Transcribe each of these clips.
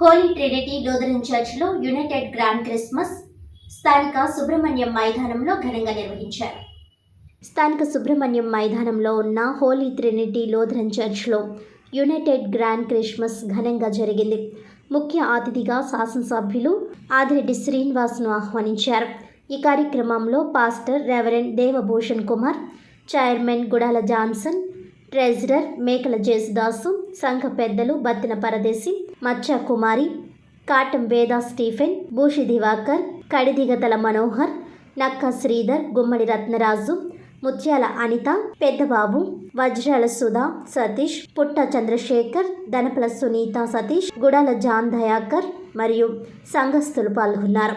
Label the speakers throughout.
Speaker 1: Holi trinity Lutheran చర్చ్లో united grand Christmas స్థానిక సుబ్రహ్మణ్యం మైదానంలో ఘనంగా నిర్వహించారు. స్థానిక సుబ్రహ్మణ్యం మైదానంలో ఉన్న హోలీ ట్రినిటీ లూథరన్ చర్చ్లో యునైటెడ్ గ్రాండ్ క్రిస్మస్ ఘనంగా జరిగింది. ముఖ్య అతిథిగా శాసనసభ్యులు ఆదిరెడ్డి శ్రీనివాస్ను ఆహ్వానించారు. ఈ కార్యక్రమంలో pastor reverend Devabhushan Kumar chairman Gudala Johnson treasurer Mekala Jesudasu సంఘ పెద్దలు బత్తిన పరదేశి మచ్చ కుమారి కాటం వేద స్టీఫెన్ భూషి దివాకర్ కడిదిగతల మనోహర్ నక్క శ్రీధర్ గుమ్మడి రత్నరాజు ముత్యాల అనిత పెద్దబాబు వజ్రాల సుధా సతీష్ పుట్ట చంద్రశేఖర్ దనపల సునీత సతీష్ గుడాల జాన్ దయాకర్ మరియు సంఘస్థులు పాల్గొన్నారు.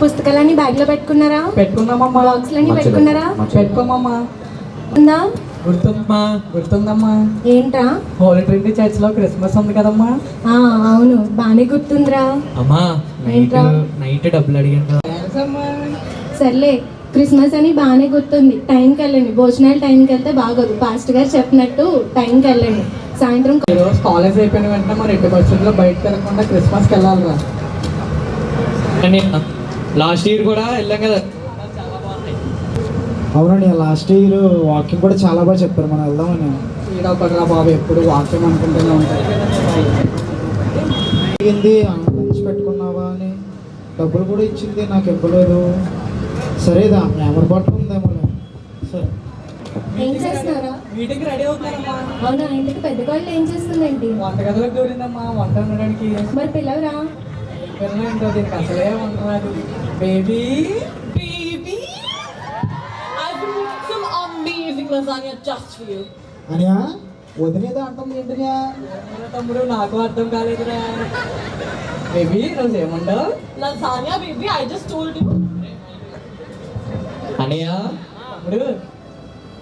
Speaker 2: పుస్తకాలన్నీ బ్యాగ్లో పెట్టుకున్నారా?
Speaker 3: పెట్టుకుందామమ్మా
Speaker 2: బాక్స్ లన్నీ పెట్టుకున్నారా?
Speaker 3: పెట్టుకోమమ్మా.
Speaker 2: ఉందా?
Speaker 3: గుర్తుందమ్మా గుర్తుందమ్మా.
Speaker 2: ఏంట్రా
Speaker 3: హోలీ ట్వంటీ చర్చ్లో క్రిస్మస్ ఉంది కదమ్మా.
Speaker 2: ఆ అవును. బానే గుర్తుందిరా.
Speaker 4: అమ్మా నైట్? నైట్ డబ్బులు అడిగాను
Speaker 2: సర్లే క్రిస్మస్ అని బాగానే గుర్తుంది. టైంకి వెళ్ళండి. భోజనాలు టైంకి వెళ్తే బాగోదు. పాస్ట్ గారు చెప్పినట్టు టైంకి వెళ్ళండి. సాయంత్రం
Speaker 3: కాలేజ్ అయిపోయిన వెంటనే మరి ఎట్టి పరిస్థితుల్లో బయటకు వెళ్ళకుండా క్రిస్మస్కి వెళ్ళాలిరా.
Speaker 4: లాస్ట్ ఇయర్ కూడా వెళ్ళాం కదా.
Speaker 5: అవునండి లాస్ట్ ఇయర్ వాకింగ్ కూడా చాలా బాగా చెప్పారు. మనం వెళ్దామని.
Speaker 3: ఈడొకటిరా బాబు ఎప్పుడు వాక్యం అనుకుంటూనే ఉంటాయి
Speaker 5: లంచ్ పెట్టుకున్నావా అని. డబ్బులు కూడా ఇచ్చింది నాకు ఇవ్వలేదు. సరేదా ఎవరి పట్ల ఉందేమో సరే.
Speaker 2: ఏం చేస్తున్నారా?
Speaker 3: మీటింగ్ రెడీ అవుతున్నారమ్మా
Speaker 2: అవునా ఇంటికి పెద్ద కాళ్ళు ఏం చేస్తుందేంటి
Speaker 3: వంటగదిలోకి దూరిందమ్మా వంట ఉండడానికి.
Speaker 2: మరి పిల్లవరా
Speaker 3: ఏంటో దీనికి అసలే వంటరాదు baby baby
Speaker 6: I've been making some amazing lasagna just for you.
Speaker 5: అనియా వదిలేదా అంటుంది ఏంటిగా
Speaker 3: తమ్ముడు నాకు అర్థం కాలేదురా. బేబీ రోజు ఏముండవు?
Speaker 6: Lasagna, baby, I just told you.
Speaker 4: అనయ్య
Speaker 3: తమ్ముడు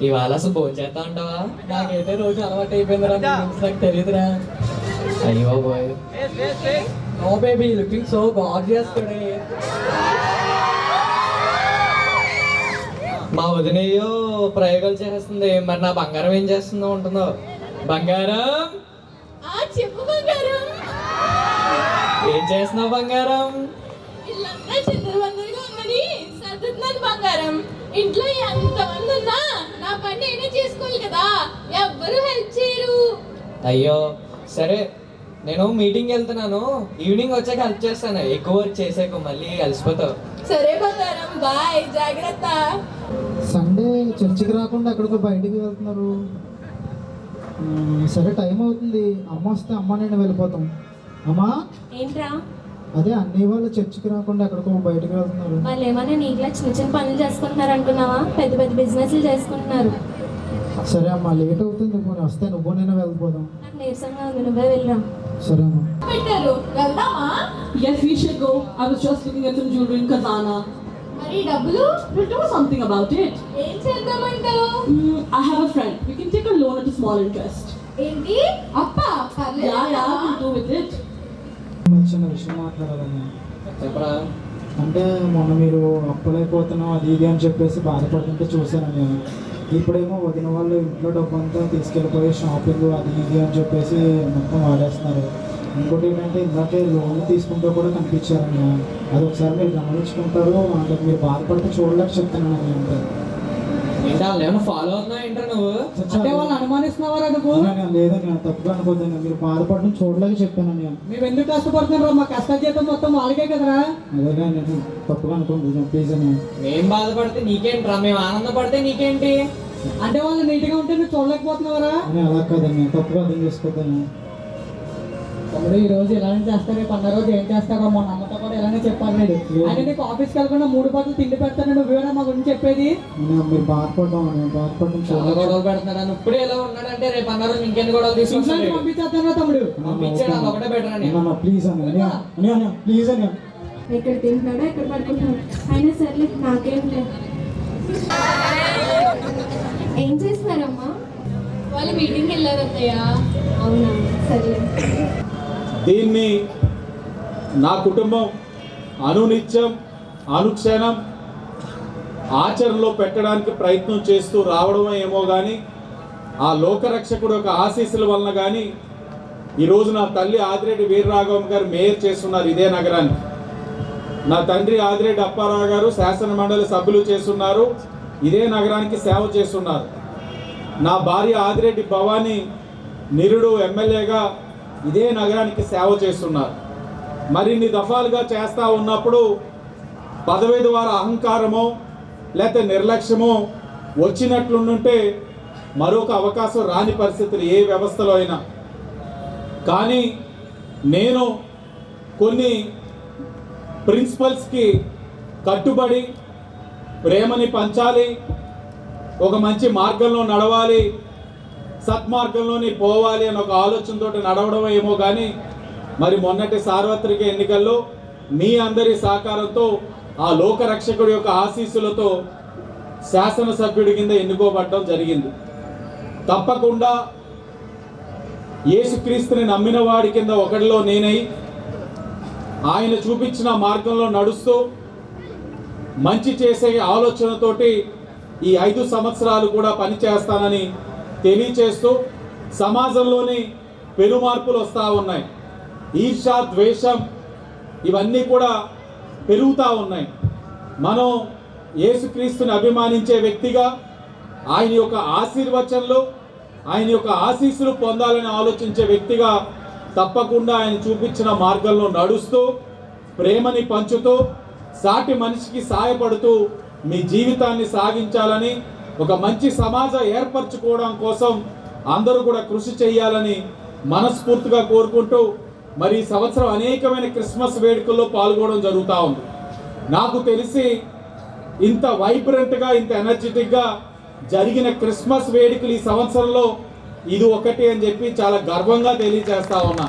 Speaker 4: ఇవాళ అసలు భోజనం చేస్తా ఉంటావా?
Speaker 3: నాకైతే రోజు అలవాటు అయిపోయిందిరా మీ గురించి నాకు తెలియదురా
Speaker 4: అయ్యో boy
Speaker 3: no baby looking so gorgeous today
Speaker 4: మా వదినయ్యో ప్రయోగాలు చేస్తుంది మరి నా బంగారం ఏం చేస్తుందో ఉంటుందో బంగారం?
Speaker 6: ఆ చెప్పు బంగారం.
Speaker 4: ఏం చేస్తున్నావు బంగారం?
Speaker 6: ఇల్లంతా సర్దుతున్నాను బంగారం. ఇంట్లో ఎంతమంది ఉన్నా నా పని నేనే చేసుకోవాలి కదా. ఎవ్వరు హెల్ప్ చేయరు.
Speaker 4: అయ్యో సరే నేను మీటింగ్ వెళ్తున్నాను. ఈవినింగ్ వచ్చాక హెల్ప్ చేస్తాను. ఎక్కువ వర్క్ చేసాక మళ్ళీ అలసిపోతావు.
Speaker 6: సరే బంగారం బాయ్. జాగ్రత్త.
Speaker 5: సండే చర్చికి రాకుండా ఎక్కడికో బయటికి వెళ్తున్నారు. సరే టైం అవుతుంది. అమ్మ వస్తే అమ్మ నేను వెళ్ళిపోతాం. అమ్మా?
Speaker 2: ఏంట్రా?
Speaker 5: అదే అన్ని వాళ్ళు చర్చికి రాకుండా ఎక్కడికో బయటికి వెళ్తున్నారు.
Speaker 2: వాళ్ళు ఏమైనా నీకులా చిన్న చిన్న పనులు చేసుకుంటున్నారు అనుకున్నావా పెద్ద పెద్ద బిజినెస్లు చేసుకుంటున్నారు.
Speaker 5: సరే అమ్మా లేట్ అవుతుంది. పోనీ వస్తే నువ్వు నేను వెళ్ళిపోదాం
Speaker 2: నాకు నీరసంగా ఉంది నువ్వే వెళ్ళరా
Speaker 5: సరే అమ్మా
Speaker 6: పెట్టారు వెళ్దామా
Speaker 7: Yes, we should go. I was just looking at some jewelry in Kazana.
Speaker 6: మరి డబ్బులు
Speaker 7: We'll do something about it.
Speaker 6: ఏం చేద్దామంటావు
Speaker 7: Mm, I have a friend. We can take a loan at a small interest.
Speaker 6: ఏంటి అప్ప పర్లేదు
Speaker 7: Yeah, yeah, we'll do with it.
Speaker 5: చిన్న విషయం మాట్లాడాలని
Speaker 4: చెప్పరా?
Speaker 5: అంటే మొన్న మీరు అప్పలేకపోతున్నాం అది ఇది అని చెప్పేసి బాధపడుతుంటే చూశాను నేను. ఇప్పుడేమో వదిన వాళ్ళు ఇంట్లో డబ్బు అంతా తీసుకెళ్ళిపోయి షాపింగ్ అది ఇది అని చెప్పేసి మొత్తం వాడేస్తున్నారు. ఇంకోటి ఏంటంటే ఇందాకే లోన్ తీసుకుంటూ కూడా కనిపించారు అది ఒకసారి మీరు గమనించుకుంటారు అంటే మీరు బాధపడితే చూడలేక చెప్తున్నాను అంటే
Speaker 4: ఏంటా ఏమైనా ఫాలో అవుతున్నావు ఏంటో నువ్వు?
Speaker 3: అంటే వాళ్ళు అనుమానిస్తున్నావా
Speaker 5: తప్పుగా అనుకోద్దాను మీరు బాధపడడం చూడలేక చెప్పాను నేను.
Speaker 3: మేము ఎందుకు కష్టపడుతున్నాం మా కష్ట జీతం మొత్తం వాళ్ళకే కదరా.
Speaker 5: అదేగా నేను తప్పుగా అనుకుంటున్నాను ప్లీజ్ అని.
Speaker 4: మేం బాధపడితే నీకేంట్రా మేము ఆనందపడితే నీకేంటి?
Speaker 3: అంటే వాళ్ళు నీట్గా ఉంటే నువ్వు చూడలేకపోతున్నావరా
Speaker 5: అలా కాదండి. తప్పుగా అర్థం చేసుకోద్దాను
Speaker 3: తమ్ముడు ఈ రోజు ఇలానే చేస్తారు రేపు అన్న రోజు ఏం చేస్తారో మొన్న అమ్మతో కూడా ఇలానే చెప్పాను నేను అంటే నీకు ఆఫీస్కి వెళ్ళకుండా మూడు పట్లు తిండి పెడతాను నువ్వేనా మా గురించి చెప్పేది?
Speaker 5: నేను మీరు బాధపడడం నేను బాధపడడం
Speaker 4: చాలా గొడవలు పెడుతున్నాడు. ఇప్పుడే ఎలా ఉన్నాడంటే రేపు అన్నారు ఇంకెన్ని గొడవలు తీసుకొస్తాడు
Speaker 3: పంపించేస్తాను తమ్ముడు.
Speaker 4: పంపించాడు అది ఒకటే బెటర్ అని.
Speaker 5: అన్న ప్లీజ్ అని అని అని అని ప్లీజ్ అని
Speaker 2: ఇక్కడ తింటున్నాడా ఇక్కడ పడుకుంటున్నాడు అయినా సర్లే నాకేం లేదు. ఏం చేస్తున్నారమ్మా?
Speaker 6: వాళ్ళు మీటింగ్కి వెళ్ళారు అత్తయ్య
Speaker 2: అవునా? సర్లే.
Speaker 8: దీన్ని నా కుటుంబం అనునిత్యం అనుక్షణం ఆచరణలో పెట్టడానికి ప్రయత్నం చేస్తూ రావడమే ఏమో కానీ ఆ లోకరక్షకుడు యొక్క ఆశీస్సుల వలన కానీ ఈరోజు నా తల్లి ఆదిరెడ్డి వీరరాఘవం గారు మేయర్ చేస్తున్నారు ఇదే నగరాన్ని నా తండ్రి ఆదిరెడ్డి అప్పారావు గారు శాసన మండలి సభ్యులు చేస్తున్నారు ఇదే నగరానికి సేవ చేస్తున్నారు. నా భార్య ఆదిరెడ్డి భవానీ నిరుడు ఎమ్మెల్యేగా ఇదే నగరానికి సేవ చేస్తున్నారు. మరిన్ని దఫాలుగా చేస్తూ ఉన్నప్పుడు పదవి ద్వారా అహంకారమో లేకపోతే నిర్లక్ష్యమో వచ్చినట్లుంటే మరొక అవకాశం రాని పరిస్థితులు ఏ వ్యవస్థలో అయినా. కానీ నేను కొన్ని ప్రిన్సిపల్స్కి కట్టుబడి ప్రేమని పంచాలి ఒక మంచి మార్గంలో నడవాలి సత్మార్గంలోనే పోవాలి అని ఒక ఆలోచనతో నడవడం ఏమో కానీ మరి మొన్నటి సార్వత్రిక ఎన్నికల్లో మీ అందరి సహకారంతో ఆ లోకరక్షకుడి యొక్క ఆశీస్సులతో శాసనసభ్యుడి కింద ఎన్నుకోబడటం జరిగింది. తప్పకుండా యేసుక్రీస్తుని నమ్మిన వాడి కింద ఒకటిలో నేనై ఆయన చూపించిన మార్గంలో నడుస్తూ మంచి చేసే ఆలోచనతోటి ఈ ఐదు సంవత్సరాలు కూడా పనిచేస్తానని తెలియచేస్తూ సమాజంలోని పెను మార్పులు వస్తూ ఉన్నాయి. ఈర్ష ద్వేషం ఇవన్నీ కూడా పెరుగుతూ ఉన్నాయి. మనం యేసుక్రీస్తుని అభిమానించే వ్యక్తిగా ఆయన యొక్క ఆశీర్వచనలు ఆయన యొక్క ఆశీస్సులు పొందాలని ఆలోచించే వ్యక్తిగా తప్పకుండా ఆయన చూపించిన మార్గంలో నడుస్తూ ప్రేమని పంచుతూ సాటి మనిషికి సాయపడుతూ మీ జీవితాన్ని సాగించాలని ఒక మంచి సమాజం ఏర్పరచుకోవడం కోసం అందరూ కూడా కృషి చేయాలని మనస్ఫూర్తిగా కోరుకుంటూ మరి ఈ సంవత్సరం అనేకమైన క్రిస్మస్ వేడుకల్లో పాల్గొనడం జరుగుతూ ఉంది. నాకు తెలిసి ఇంత వైబ్రెంట్గా ఇంత ఎనర్జెటిక్గా జరిగిన క్రిస్మస్ వేడుకలు ఈ సంవత్సరంలో ఇది ఒకటి అని చెప్పి చాలా గర్వంగా తెలియజేస్తా ఉన్నా.